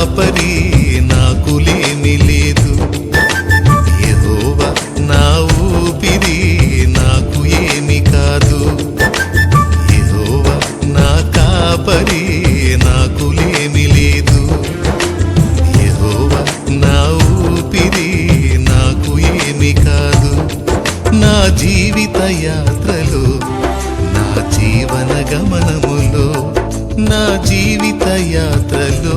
కాపరి నాకు లేమి లేదు. ఏదోవా నా ఊపిరి నాకు ఏమి కాదు. ఏదోవా నా కాపరి నాకు లేమి లేదు. ఏదోవా నా ఊపిరి నాకు ఏమి కాదు. నా జీవిత యాత్రలో నా జీవన గమనములో నా జీవిత యాత్రలో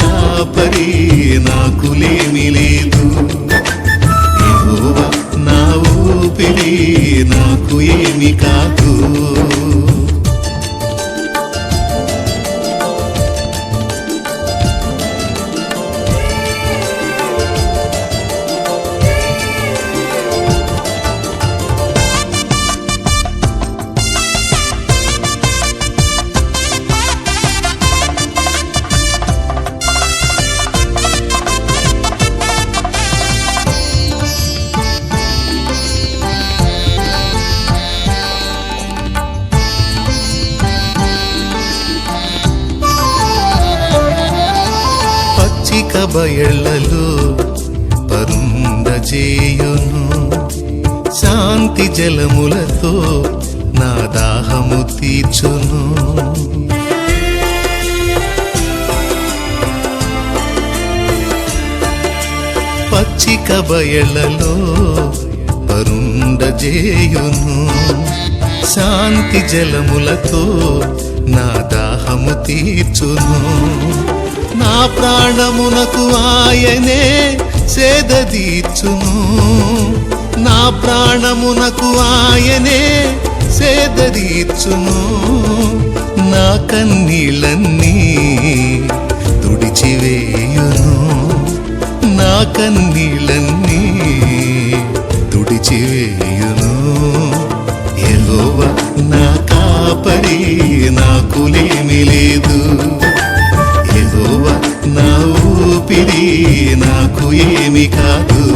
కాపరి నాకు లేమి లేదు యెహోవా పచ్చిక బయళ్ళలో పరుండజేయును శాంతి జలములతో నా దాహము తీర్చును. పచ్చిక బయళ్ళలో పరుండజేయును శాంతి జలములతో నా దాహము తీర్చును. నా ప్రాణమునకు ఆయనే సేద తీర్చును నా ప్రాణమునకు ఆయనే సేద తీర్చును నా కన్నీళ్ళన్నీ తుడిచివేయును. నా కన్నీళ్ళన్నీ తుడిచివేయును. ఎగోవ నా కాపరి నాకులేమి లేదు. ఏమి కాదు.